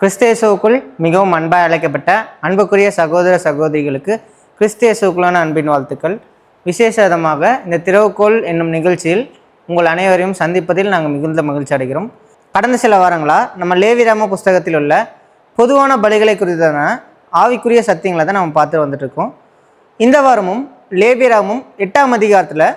கிறிஸ்தேசுவுக்குள் மிகவும் அன்பாக அழைக்கப்பட்ட அன்புக்குரிய சகோதர சகோதரிகளுக்கு கிறிஸ்தேசுக்குள்ளான அன்பின் வாழ்த்துக்கள். விசேஷமாக இந்த திறவுகோல் என்னும் நிகழ்ச்சியில் உங்கள் அனைவரையும் சந்திப்பதில் நாங்கள் மிகுந்த மகிழ்ச்சி அடைகிறோம். கடந்த சில வாரங்களாக நம்ம லேவிராம புஸ்தகத்தில் உள்ள பொதுவான பலிகளை குறித்தான ஆவிக்குரிய சத்தியங்களை தான் நம்ம பார்த்து வந்துட்டுருக்கோம். இந்த வாரமும் லேபிராமும் எட்டாம் அதிகாரத்தில்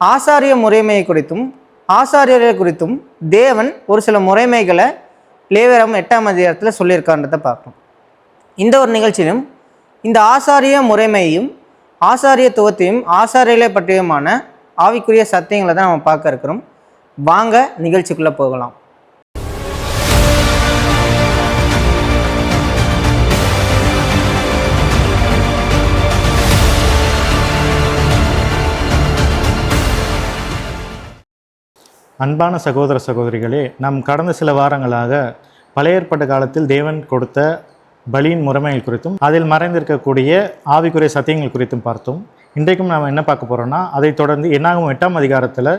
ஆசாரிய முறைமையை குறித்தும் ஆசாரியர்கள் குறித்தும் தேவன் ஒரு சில முறைமைகளை லேவரம் எட்டாம் அதிகாரத்தில் சொல்லியிருக்கான்றதை பார்க்கணும் இந்த ஒரு நிகழ்ச்சியிலும் இந்த ஆசாரிய முறைமையையும் ஆசாரியத்துவத்தையும் ஆசாரியலை பற்றியுமான ஆவிக்குரிய சத்தியங்களை தான் நம்ம பார்க்க இருக்கிறோம். வாங்க நிகழ்ச்சிக்குள்ளே போகலாம். அன்பான சகோதர சகோதரிகளே நம் கடந்த சில வாரங்களாக பழையற்பட்ட காலத்தில் தேவன் கொடுத்த பலியின் முறைமைகள் குறித்தும் அதில் மறைந்திருக்கக்கூடிய ஆவிக்குரிய சத்தியங்கள் குறித்தும் பார்த்தோம் இன்றைக்கும் நாம் என்ன பார்க்க போகிறோம்னா அதைத் தொடர்ந்து என்னாகும் எட்டாம் அதிகாரத்தில்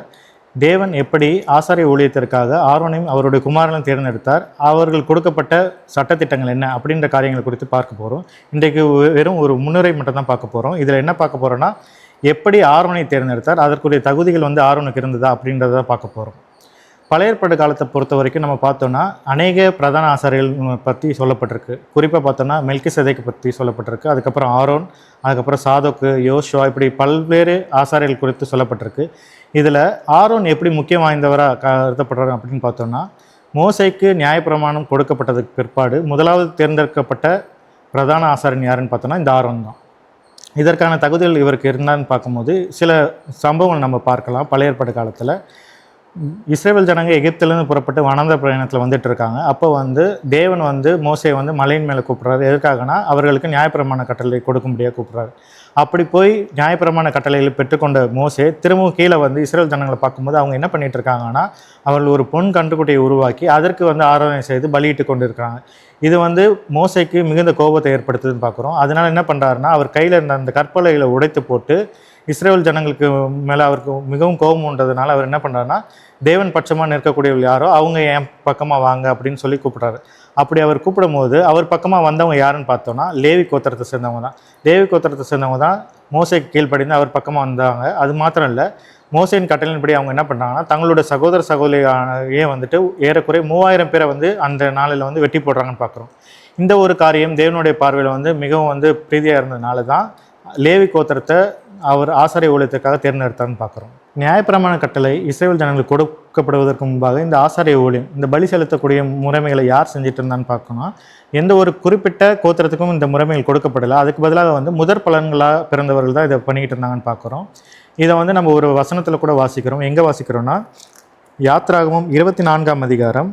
தேவன் எப்படி ஆசாரிய ஊழியத்திற்காக ஆர்வனையும் அவருடைய குமாரனையும் தேர்ந்தெடுத்தார் அவர்கள் கொடுக்கப்பட்ட சட்டத்திட்டங்கள் என்ன அப்படின்ற காரியங்கள் குறித்து பார்க்க போகிறோம் இன்றைக்கு வெறும் ஒரு முன்னுரை மட்டும் தான் பார்க்க போகிறோம் இதில் என்ன பார்க்க போகிறோன்னா எப்படி ஆரோனை தேர்ந்தெடுத்தார் அதற்குரிய தகுதிகள் வந்து ஆரோனுக்கு இருந்ததா அப்படின்றத பார்க்க போகிறோம் பழையற்பாடு காலத்தை பொறுத்த வரைக்கும் நம்ம பார்த்தோன்னா அநேக பிரதான ஆசாரியர்கள் பற்றி சொல்லப்பட்டிருக்கு. குறிப்பாக பார்த்தோன்னா மெல்கி சதைக்கு பற்றி சொல்லப்பட்டிருக்கு. அதுக்கப்புறம் ஆரோன் அதுக்கப்புறம் சாதோக்கு யோஷுவா இப்படி பல்வேறு ஆசாரியர்கள் குறித்து சொல்லப்பட்டிருக்கு. இதில் ஆரோன் எப்படி முக்கியம் வாய்ந்தவராக கருதப்படுறாரு அப்படின்னு பார்த்தோன்னா மோசைக்கு நியாயப்பிரமாணம் கொடுக்கப்பட்டதுக்கு பிற்பாடு முதலாவது தேர்ந்தெடுக்கப்பட்ட பிரதான ஆசாரியன் யாருன்னு பார்த்தோன்னா இந்த ஆரோன் தான். இதற்கான தகுதிகள் இவருக்கு இருந்தான்னு பார்க்கும்போது சில சம்பவங்கள் நம்ம பார்க்கலாம். பழைய ஏற்பாடு காலத்தில் இஸ்ரேல் ஜனங்க எகிப்திலேருந்து புறப்பட்டு வனந்த பிரயாணத்தில் வந்துட்டு இருக்காங்க. அப்போ வந்து தேவன் வந்து மோசையை வந்து மலையின் மேலே கூப்பிட்றாரு. எதுக்காகனா அவர்களுக்கு நியாயப்பிரமாண கட்டளை கொடுக்கும்படியாக கூப்பிட்றாரு. அப்படி போய் நியாயப்பிரமான கட்டளைகளை பெற்றுக்கொண்ட மோசே திரும்பவும் கீழே வந்து இஸ்ரேல் ஜனங்களை பார்க்கும்போது அவங்க என்ன பண்ணிட்டு இருக்காங்கன்னா அவர்கள் ஒரு பொன் கன்றுக்குட்டியை உருவாக்கி அதற்கு வந்து ஆராதனை செய்து பலியிட்டு கொண்டு இருக்காங்க இது வந்து மோசைக்கு மிகுந்த கோபத்தை ஏற்படுத்துதுன்னு பார்க்குறோம். அதனால் என்ன பண்ணுறாருன்னா அவர் கையில் இருந்த அந்த கற்பலைகளை உடைத்து போட்டு இஸ்ரேல் ஜனங்களுக்கு மேலே அவருக்கு மிகவும் கோபம் உண்டதுனால அவர் என்ன பண்ணுறாருன்னா தேவன் பட்சமாக நிற்கக்கூடியவர்கள் யாரோ அவங்க என் பக்கமாக வாங்க அப்படின்னு சொல்லி கூப்பிட்றாரு. அப்படி அவர் கூப்பிடும் போது அவர் பக்கமாக வந்தவங்க யாருன்னு பார்த்தோன்னா லேவி கோத்திரத்தை சேர்ந்தவங்க தான். லேவி கோத்திரத்தை சேர்ந்தவங்க தான் மோசைக்கு கீழ்ப்படிந்து அவர் பக்கமாக வந்தாங்க. அது மாத்திரம் இல்லை மோசையின் கட்டளையின்படி அவங்க என்ன பண்ணாங்கன்னா தங்களோட சகோதர சகோதரியே வந்துட்டு ஏறக்குறைய மூவாயிரம் பேரை வந்து அந்த நாளில் வந்து வெட்டி போடுறாங்கன்னு பார்க்குறோம் இந்த ஒரு காரியம் தேவனுடைய பார்வையில் வந்து மிகவும் வந்து பிரீதியாக இருந்ததுனால தான் லேவி கோத்திரத்தை அவர் ஆசாரிய ஊழியத்துக்காக தேர்ந்தெடுத்தார்னு பார்க்குறோம் நியாயப்பிரமாண கட்டளை இஸ்ரேல் ஜனங்களுக்கு கொடுக்கப்படுவதற்கு முன்பாக இந்த ஆசாரிய ஊழியம் இந்த பலி செலுத்தக்கூடிய முறைமைகளை யார் செஞ்சுட்டு இருந்தான்னு பார்க்கணும் எந்த ஒரு குறிப்பிட்ட கோத்திரத்துக்கும் இந்த முறைமைகள் கொடுக்கப்படலை. அதுக்கு பதிலாக வந்து முதற் பலன்களாக பிறந்தவர்கள் தான் இதை பண்ணிக்கிட்டு இருந்தாங்கன்னு பார்க்குறோம். இதை வந்து நம்ம ஒரு வசனத்தில் கூட வாசிக்கிறோம். எங்கே வாசிக்கிறோம்னா யாத்ராகமும் இருபத்தி நான்காம் அதிகாரம்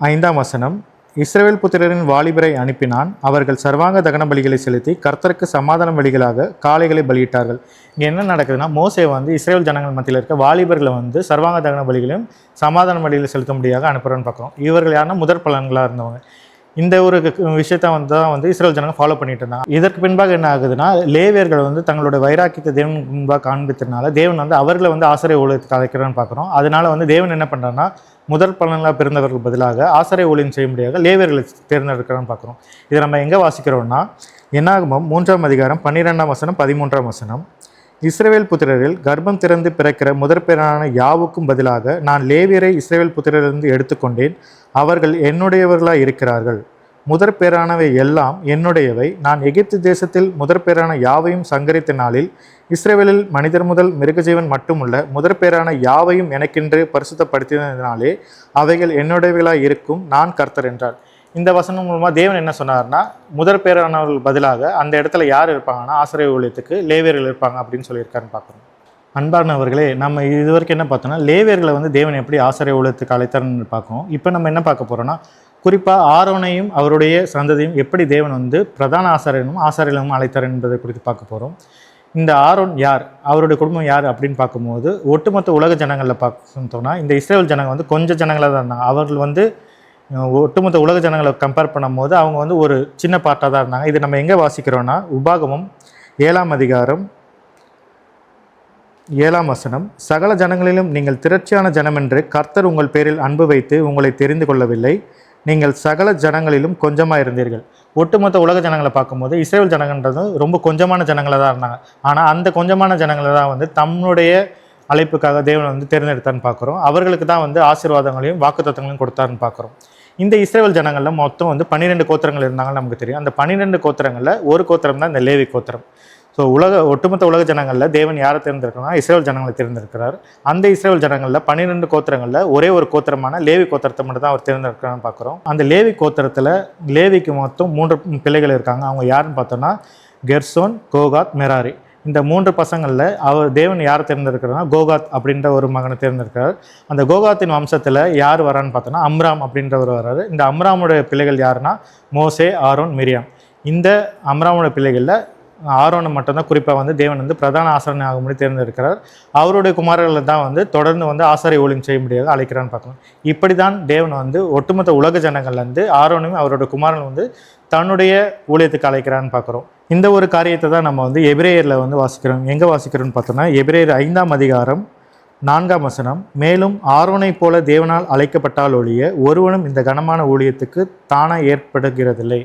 ஐந்தாம் வசனம். இஸ்ரேல் புத்திரரின் வாலிபரை அனுப்பினான். அவர்கள் சர்வாங்க தகன பலிகளை செலுத்தி கர்த்தருக்கு சமாதான பலிகளாக காளைகளை பலியிட்டார்கள். இங்கே என்ன நடக்குதுன்னா மோசே வந்து இஸ்ரேல் ஜனங்கள் மத்தியில் இருக்க வாலிபர்களை வந்து சர்வாங்க தகன பலிகளையும் சமாதான பலிகளை செலுத்தும்படியாக அனுப்புகிறோன்னு பார்க்குறோம். இவர்கள் யாருன்னா முதற் பலன்களாக இருந்தவங்க. இந்த ஒரு விஷயத்த வந்து தான் வந்து இஸ்ரேல் ஜனங்க ஃபாலோ பண்ணிட்டு இருந்தாங்க. இதற்கு பின்பாக என்ன ஆகுதுன்னா லேவியர்கள் வந்து தங்களோட வைராக்கியத்தை தேவன் முன்பாக காண்பித்ததுனால தேவன் வந்து அவர்களை வந்து ஆசிரிய ஊழியத்துக்கு அழைக்கிறான்னு பார்க்குறோம். அதனால வந்து தேவன் என்ன பண்ணுறான்னா முதற் பலன்களாக பிறந்தவர்கள் பதிலாக ஆசிரிய ஊழியம் செய்ய முடியாத லேவியர்களை தேர்ந்தெடுக்கிறான்னு பார்க்குறோம். இதை நம்ம எங்கே வாசிக்கிறோம்னா என்னாகுமோ மூன்றாம் அதிகாரம் பன்னிரெண்டாம் வசனம் பதிமூன்றாம் வசனம். இஸ்ரேல் புத்திரரில் கர்ப்பம் திறந்து பிறக்கிற முதற்பேரான யாவுக்கும் பதிலாக நான் லேவியரை இஸ்ரேல் புத்திரரிலிருந்து எடுத்துக்கொண்டேன். அவர்கள் என்னுடையவர்களாக இருக்கிறார்கள். முதற்பேரானவை எல்லாம் என்னுடையவை. நான் எகிப்து தேசத்தில் முதற்பேரான யாவையும் சங்கரித்த நாளில் இஸ்ரவேலில் மனிதர் முதல் மிருகஜீவன் மட்டுமல்ல முதற்பேரான யாவையும் எனக்கென்று பரிசுத்தப்படுத்தினாலே அவைகள் என்னுடையவைகளாய் இருக்கும். நான் கர்த்தர் என்றார். இந்த வசனம் மூலமாக தேவன் என்ன சொன்னார்னா முதற் பேரானவர்கள் பதிலாக அந்த இடத்துல யார் இருப்பாங்கன்னா ஆசிரியர் ஊழியத்துக்கு லேவியர்கள் இருப்பாங்க அப்படின்னு சொல்லியிருக்காருன்னு பார்க்குறோம். அன்பானவர்களே நம்ம இது வரைக்கும் என்ன பார்த்தோம்னா லேவியர்களை வந்து தேவன் எப்படி ஆசிரியர் ஊழியத்துக்கு அழைத்தார்னு பார்க்கோம் இப்போ நம்ம என்ன பார்க்க போகிறோம்னா குறிப்பாக ஆரோனையும் அவருடைய சந்ததியும் எப்படி தேவன் வந்து பிரதான ஆசாரியனும் ஆசாரியனும் அழைத்தார் என்பதை குறித்து பார்க்க போகிறோம் இந்த ஆரோன் யார் அவருடைய குடும்பம் யார் அப்படின்னு பார்க்கும்போது ஒட்டுமொத்த உலக ஜனங்களில் பார்த்தோம்னா இந்த இஸ்ரேல் ஜனங்கள் வந்து கொஞ்சம் ஜனங்களாக தான் இருந்தாங்க. அவர்கள் வந்து ஒட்டுமொத்த உலக ஜனங்களை கம்பேர் பண்ணும்போது அவங்க வந்து ஒரு சின்ன பார்ட்டாக தான் இருந்தாங்க. இது நம்ம எங்கே வாசிக்கிறோன்னா உபாகமம் ஏழாம் அதிகாரம் ஏழாம் வசனம். சகல ஜனங்களிலும் நீங்கள் திரட்சியான ஜனமென்று கர்த்தர் உங்கள் பேரில் அன்பு வைத்து உங்களை தெரிந்து கொள்ளவில்லை. நீங்கள் சகல ஜனங்களிலும் கொஞ்சமாக இருந்தீர்கள். ஒட்டுமொத்த உலக ஜனங்களை பார்க்கும்போது இஸ்ரேல் ஜனங்கன்றது ரொம்ப கொஞ்சமான ஜனங்களாக தான் இருந்தாங்க. ஆனால் அந்த கொஞ்சமான ஜனங்களை தான் வந்து தன்னுடைய அழைப்புக்காக தேவனை வந்து தேர்ந்தெடுத்தான்னு பார்க்குறோம். அவர்களுக்கு தான் வந்து ஆசீர்வாதங்களையும் வாக்குத்தத்தங்களையும் கொடுத்தாருன்னு பார்க்குறோம். இந்த இஸ்ரேல் ஜனங்களில் மொத்தம் வந்து பன்னிரெண்டு கோத்திரங்கள் இருந்தாங்கன்னு நமக்கு தெரியும். அந்த பன்னிரெண்டு கோத்திரங்களில் ஒரு கோத்திரம் தான் இந்த லேவி கோத்திரம். ஸோ உலக ஒட்டுமொத்த உலக ஜனங்களில் தேவன் யாரை தேர்ந்தெடுக்கணும்னா இஸ்ரேல் ஜனங்களை தேர்ந்தெடுக்கிறார். அந்த இஸ்ரேல் ஜனங்களில் பன்னிரெண்டு கோத்திரங்களில் ஒரே ஒரு கோத்திரமான லேவி கோத்திரத்தை மட்டும் தான் அவர் தேர்ந்தெடுக்கிறான்னு பார்க்குறோம் அந்த லேவி கோத்திரத்தில் லேவிக்கு மொத்தம் மூன்று பிள்ளைகள் இருக்காங்க. அவங்க யாருன்னு பார்த்தோன்னா கெர்சோன் கோகாத் மெராரி. இந்த மூன்று பசங்களில் அவர் தேவன் யார் தேர்ந்தெடுக்கிறார்னா கோகாத் அப்படின்ற ஒரு மகனை தேர்ந்தெடுக்கிறார். அந்த கோகாத்தின் வம்சத்தில் யார் வரான்னு பார்த்தோன்னா அம்ராம் அப்படின்றவர் வர்றாரு இந்த அம்ராமுடைய பிள்ளைகள் யாருன்னா மோசே ஆரோன் மிரியாம். இந்த அம்ராமுடைய பிள்ளைகளில் ஆரோனை மட்டும்தான் குறிப்பாக வந்து தேவன் வந்து பிரதான ஆசாரணை ஆகும்படி தேர்ந்தெடுக்கிறார். அவருடைய குமாரர்களை தான் வந்து தொடர்ந்து வந்து ஆசாரிய ஊழியம் செய்ய முடியாது அழைக்கிறான்னு பார்க்கணும் இப்படி தான் தேவன் வந்து ஒட்டுமொத்த உலக ஜனங்கள்லேருந்து ஆரோனும் அவரோட குமாரன் வந்து தன்னுடைய ஊழியத்துக்கு அழைக்கிறான்னு பார்க்குறோம். இந்த ஒரு காரியத்தை தான் நம்ம வந்து எபிரேயரில் வந்து வாசிக்கிறோம். எங்கே வாசிக்கிறோம்னு பார்த்தோம்னா எபிரேயர் ஐந்தாம் அதிகாரம் நான்காம் வசனம். மேலும் ஆரோனைப் போல தேவனால் அழைக்கப்பட்டால் ஒழிய ஒருவனும் இந்த கனமான ஊழியத்துக்கு தானாக ஏற்படுகிறதில்லை.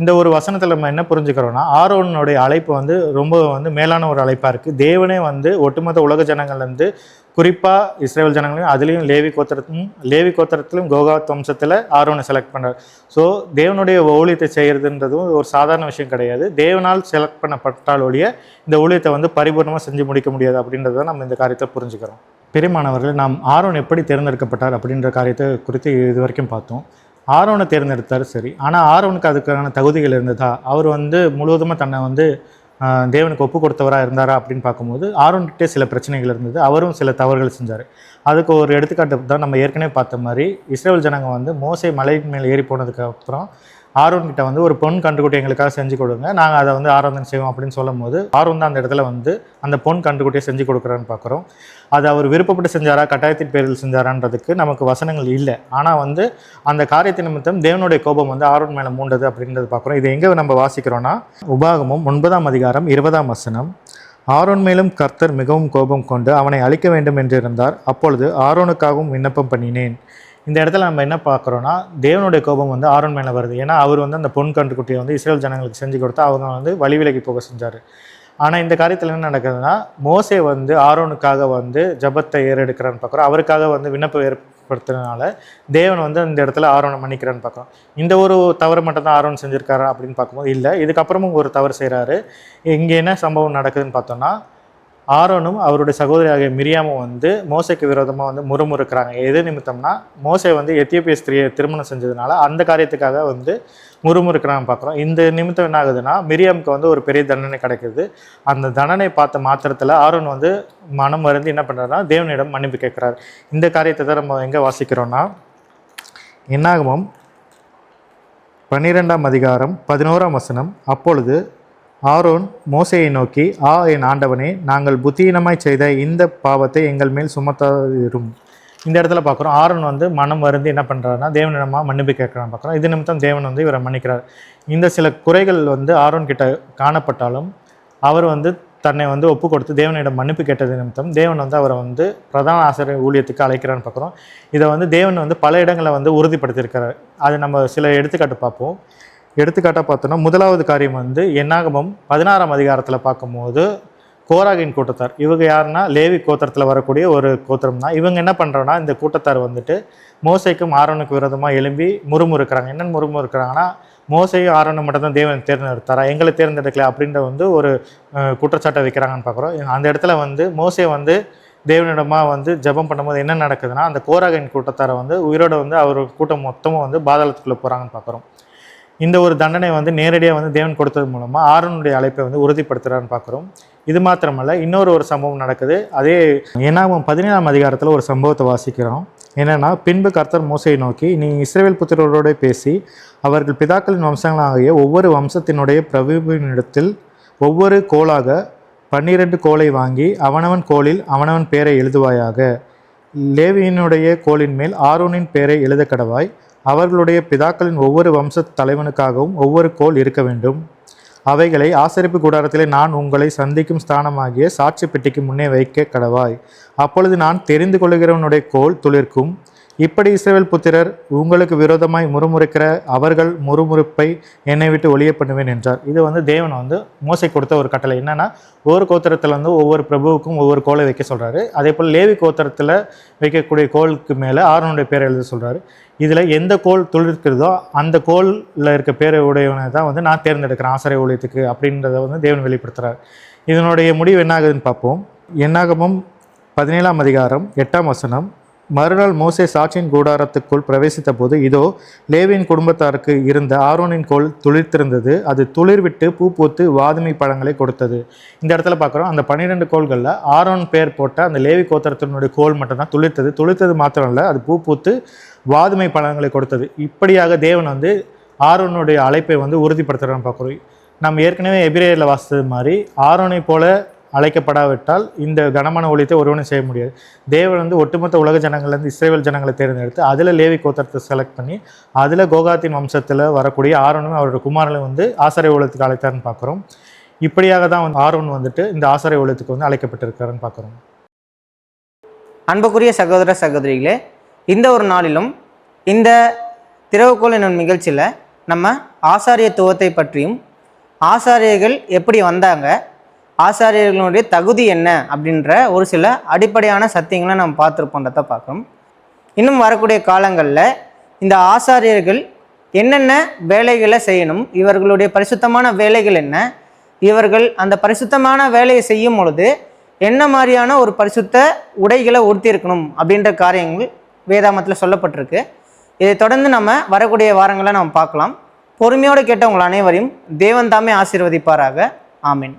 இந்த ஒரு வசனத்தில் நம்ம என்ன புரிஞ்சுக்கிறோன்னா ஆரோனுடைய அழைப்பு வந்து ரொம்ப வந்து மேலான ஒரு அழைப்பாக இருக்குது தேவனே வந்து ஒட்டுமொத்த உலக ஜனங்கள்லேருந்து குறிப்பாக இஸ்ரேல் ஜனங்களையும் அதுலேயும் லேவி கோத்திரத்திலும் லேவி கோத்திரத்திலும் கோகா வம்சத்தில் ஆரோனை செலக்ட் பண்ணுறார் ஸோ தேவனுடைய ஊழியத்தை செய்கிறதுன்றதும் ஒரு சாதாரண விஷயம் கிடையாது. தேவனால் செலக்ட் பண்ணப்பட்டால் ஒழிய இந்த ஊழியத்தை வந்து பரிபூர்ணமாக செஞ்சு முடிக்க முடியாது அப்படின்றத நம்ம இந்த காரியத்தை புரிஞ்சுக்கிறோம். பெருமானவர்கள் நாம் ஆரோன் எப்படி தேர்ந்தெடுக்கப்பட்டார் அப்படின்ற காரியத்தை குறித்து இது வரைக்கும் பார்த்தோம். ஆரோனை தேர்ந்தெடுத்தார் சரி. ஆனால் ஆரோனுக்கு அதுக்கான தகுதிகள் இருந்ததா? அவர் வந்து முழுவதுமாக தன்னை வந்து தேவனுக்கு ஒப்பு கொடுத்தவராக இருந்தாரா அப்படின்னு பார்க்கும்போது ஆரோன்கிட்டே சில பிரச்சனைகள் இருந்தது. அவரும் சில தவறுகள் செஞ்சார். அதுக்கு ஒரு எடுத்துக்காட்டு தான் நம்ம ஏற்கனவே பார்த்த மாதிரி இஸ்ரேல் ஜனங்க வந்து மோசை மலை மேல் ஏறி போனதுக்கு அப்புறம் ஆரோன்கிட்ட வந்து ஒரு பொன் கண்டுக்குட்டி எங்களுக்காக செஞ்சு கொடுங்க நாங்கள் அதை வந்து ஆரோன் செய்வோம் அப்படின்னு சொல்லும் போது ஆரோன் தான் அந்த இடத்துல வந்து அந்த பொன் கண்டுக்குட்டியை செஞ்சு கொடுக்குறான்னு பார்க்குறோம். அது அவர் விருப்பப்பட்டு செஞ்சாரா கட்டாயத்தின் பேரில் செஞ்சாரான்றதுக்கு நமக்கு வசனங்கள் இல்லை. ஆனால் வந்து அந்த காரியத்தின் நிமித்தம் தேவனுடைய கோபம் வந்து ஆரோன் மேலே மூண்டது அப்படின்றது பார்க்குறோம். இது எங்கே நம்ம வாசிக்கிறோன்னா உபாகமும் ஒன்பதாம் அதிகாரம் இருபதாம் வசனம். ஆரோன் மேலும் கர்த்தர் மிகவும் கோபம் கொண்டு அவனை அழிக்க வேண்டும் என்று இருந்தார். அப்பொழுது ஆரோனுக்காகவும் விண்ணப்பம் பண்ணினேன். இந்த இடத்துல நம்ம என்ன பார்க்குறோன்னா தேவனுடைய கோபம் வந்து ஆரோன் மேலே வருது. ஏன்னா அவர் வந்து அந்த பொன் கண்டுக்குட்டியை வந்து இஸ்ரேல் ஜனங்களுக்கு செஞ்சு கொடுத்து அவங்க வந்து வழி விலகி போக செஞ்சார். ஆனால் இந்த காரியத்தில் என்ன நடக்குதுன்னா மோசே வந்து ஆரோனுக்காக வந்து ஜபத்தை ஏறெடுக்கிறான்னு பார்க்குறோம். அவருக்காக வந்து விண்ணப்பம் ஏற்படுத்துறதுனால தேவன் வந்து அந்த இடத்துல ஆரோனை மன்னிக்கிறான்னு பார்க்குறோம். இந்த ஒரு தவறு மட்டும் தான் ஆரோன் செஞ்சுருக்காரா அப்படின்னு பார்க்கும்போது இல்லை. இதுக்கப்புறமும் ஒரு தவறு செய்கிறாரு இங்கே என்ன சம்பவம் நடக்குதுன்னு பார்த்தோம்னா ஆரோனும் அவருடைய சகோதரியாகிய மிரியாமும் வந்து மோசைக்கு விரோதமாக வந்து முறுமுறுக்கிறாங்க. எது நிமித்தம்னா மோசை வந்து எத்தியோப்பிய ஸ்திரியை திருமணம் செஞ்சதுனால அந்த காரியத்துக்காக வந்து முறுமுறுக்கிறாங்க பார்க்குறோம். இந்த நிமித்தம் என்ன ஆகுதுன்னா மிரியாமுக்கு வந்து ஒரு பெரிய தண்டனை கிடைக்குது. அந்த தண்டனை பார்த்த மாத்திரத்தில் ஆரோன் வந்து மனம் மருந்து என்ன பண்ணுறாருன்னா தேவனிடம் மன்னிப்பு கேட்குறாரு. இந்த காரியத்தை தான் நம்ம எங்கே வாசிக்கிறோன்னா என்னாகமம்? பன்னிரெண்டாம் அதிகாரம் பதினோராம் வசனம் அப்பொழுது ஆரோன் மோசையை நோக்கி ஆ என் ஆண்டவனே நாங்கள் புத்தியினமாய் செய்த இந்த பாவத்தை எங்கள் மேல் சுமத்தாதிரும். இந்த இடத்துல பார்க்குறோம் ஆரோன் வந்து மனம் வருந்தி என்ன பண்ணுறாருன்னா தேவனிடமாக மன்னிப்பு கேட்குறான்னு பார்க்குறோம். இது நிமித்தம் தேவன் வந்து இவரை மன்னிக்கிறார். இந்த சில குறைகள் வந்து ஆரோன் கிட்ட காணப்பட்டாலும் அவர் வந்து தன்னை வந்து ஒப்பு கொடுத்து தேவனிடம் மன்னிப்பு கேட்டது நிமித்தம் தேவன் வந்து அவரை வந்து பிரதான ஆசிரியர் ஊழியத்துக்கு அழைக்கிறான்னு பார்க்குறோம். இதை வந்து தேவன் வந்து பல இடங்களை வந்து உறுதிப்படுத்தியிருக்கிறார். அது நம்ம சில எடுத்துக்காட்டு பார்ப்போம். எடுத்துக்காட்டாக பார்த்தோன்னா முதலாவது காரியம் வந்து என்னாகமம் பதினாறாம் அதிகாரத்தில் பார்க்கும்போது கோராகின் கூட்டத்தார். இவங்க யாருன்னா லேவி கோத்திரத்தில் வரக்கூடிய ஒரு கோத்திரம் தான். இவங்க என்ன பண்ணுறோன்னா இந்த கூட்டத்தார் வந்துட்டு மோசைக்கும் ஆரோனுக்கு விரோதமாக எழும்பி முறுமுறுக்கிறாங்க. என்னென்னு முறுமுறுக்கிறாங்கன்னா மோசையும் ஆரோனும் மட்டும் தான் தேவன் தேர்ந்தெடுத்தாரா? எங்களை தேர்ந்தெடுக்கல அப்படின்ற வந்து ஒரு குற்றச்சாட்டை வைக்கிறாங்கன்னு பார்க்குறோம். அந்த இடத்துல வந்து மோசை வந்து தேவனிடமாக வந்து ஜெபம் பண்ணும்போது என்ன நடக்குதுன்னா அந்த கோராகின் கூட்டத்தாரை வந்து உயிரோட வந்து அவர் கூட்டம் மொத்தமும் வந்து பாதாளத்துக்குள்ளே போகிறாங்கன்னு பார்க்குறோம். இந்த ஒரு தண்டனை வந்து நேரடியாக வந்து தேவன் கொடுத்தது மூலமாக ஆரோனுடைய அழைப்பை வந்து உறுதிப்படுத்துகிறான்னு பார்க்குறோம். இது மாத்திரமல்ல இன்னொரு ஒரு சம்பவம் நடக்குது. அதே ஏனாகும் பதினேழாம் அதிகாரத்தில் ஒரு சம்பவத்தை வாசிக்கிறோம். என்னென்னா பின்பு கர்த்தர் மோசையை நோக்கி நீ இஸ்ரேல் புத்திரரோட பேசி அவர்கள் பிதாக்களின் வம்சங்களாகிய ஒவ்வொரு வம்சத்தினுடைய பிரபுவினிடத்தில் ஒவ்வொரு கோலாக பன்னிரண்டு கோலை வாங்கி அவனவன் கோளில் அவனவன் பெயரை எழுதுவாயாக. லேவியினுடைய கோலின் மேல் ஆரோனின் பெயரை எழுத கடவாய் அவர்களுடைய பிதாக்களின் ஒவ்வொரு வம்ச தலைவனுக்காகவும் ஒவ்வொரு கோல் இருக்க வேண்டும். அவைகளை ஆசரிப்பு கூடாரத்திலே நான் உங்களை சந்திக்கும் ஸ்தானமாகிய சாட்சி பெட்டிக்கு முன்னே வைக்க கடவாய். அப்பொழுது நான் தெரிந்து கொள்கிறவனுடைய கோல் துளிர்க்கும். இப்படி இஸ்ரேல் புத்திரர் உங்களுக்கு விரோதமாய் முறுமுறுக்கிற அவர்கள் முறுமுறுப்பை என்னை விட்டு ஒளிய பண்ணுவேன் என்றார். இது வந்து தேவன் வந்து மோசை கொடுத்த ஒரு கட்டளை. என்னன்னா ஒவ்வொரு கோத்திரத்தில் வந்து ஒவ்வொரு பிரபுவுக்கும் ஒவ்வொரு கோலை வைக்க சொல்றாரு. அதே போல் லேவி கோத்திரத்தில் வைக்கக்கூடிய கோலுக்கு மேலே ஆரோனுடைய பேரை எழுத சொல்றாரு. இதில் எந்த கோல் துளிர்க்கிறதோ அந்த கோலில் இருக்க பேரை உடையவனை தான் வந்து நான் தேர்ந்தெடுக்கிறேன் ஆசிரிய ஊழியத்துக்கு அப்படின்றத வந்து தேவன் வெளிப்படுத்துகிறார் இதனுடைய முடிவு என்ன ஆகுதுன்னு பார்ப்போம். என்னாகமும் பதினேழாம் அதிகாரம் எட்டாம் வசனம். மறுநாள் மோசே சாட்சியின் கூடாரத்துக்குள் பிரவேசித்த போது இதோ லேவியின் குடும்பத்தாருக்கு இருந்த ஆரோனின் கோல் துளிர்த்திருந்தது. அது துளிர்விட்டு பூ பூத்து வாதுமை பழங்களை கொடுத்தது. இந்த இடத்துல பார்க்குறோம் அந்த பன்னிரெண்டு கோள்களில் ஆரோன் பேர் போட்ட அந்த லேவி கோத்திரத்தினுடைய கோல் மட்டும்தான் துளிர்த்தது. துளிர்த்தது மாத்திரம் இல்லை அது பூ பூத்து வாதுமை பழங்களை கொடுத்தது. இப்படியாக தேவன் வந்து ஆரோனுடைய அழைப்பை வந்து உறுதிப்படுத்துகிறான்னு பார்க்குறோம். நம்ம ஏற்கனவே எபிரேயரில் வாசித்தது மாதிரி ஆரோனை போல அழைக்கப்படாவிட்டால் இந்த கனமான ஊழியத்தை ஒருவனும் செய்ய முடியாது. தேவன் வந்து ஒட்டுமொத்த உலக ஜனங்கள்லேருந்து இஸ்ரேல் ஜனங்களை தேர்ந்தெடுத்து அதில் லேவி கோத்திரத்தை செலக்ட் பண்ணி அதில் கோகாத்தின் வம்சத்தில் வரக்கூடிய ஆரோனும் அவரோட குமாரனும் வந்து ஆசாரிய ஊழியத்துக்கு அழைத்தார்னு பார்க்குறோம். இப்படியாக தான் வந்து ஆரோன் வந்துட்டு இந்த ஆசாரிய ஊழியத்துக்கு வந்து அழைக்கப்பட்டிருக்காருன்னு பார்க்குறோம். அன்புக்குரிய சகோதர சகோதரிகளே இந்த ஒரு நாளிலும் இந்த திறவுகோல் என்னும் நிகழ்ச்சியில் நம்ம ஆசாரியத்துவத்தை பற்றியும் ஆசாரியர்கள் எப்படி வந்தாங்க ஆசாரியர்களுடைய தகுதி என்ன அப்படின்ற ஒரு சில அடிப்படையான சத்தியங்களை நம்ம பார்த்துருப்போன்றத பார்க்குறோம். இன்னும் வரக்கூடிய காலங்களில் இந்த ஆசாரியர்கள் என்னென்ன வேலைகளை செய்யணும் இவர்களுடைய பரிசுத்தமான வேலைகள் என்ன இவர்கள் அந்த பரிசுத்தமான வேலையை செய்யும் பொழுது என்ன மாதிரியான ஒரு பரிசுத்த உடைகளை உடுத்தியிருக்கணும் அப்படின்ற காரியங்கள் வேதாமத்தில் சொல்லப்பட்டிருக்கு. இதை தொடர்ந்து நம்ம வரக்கூடிய வாரங்களை நாம் பார்க்கலாம். பொறுமையோடு கேட்டவங்கள் அனைவரையும் தேவன் தாமே ஆசீர்வதிப்பாராக. ஆமீன்.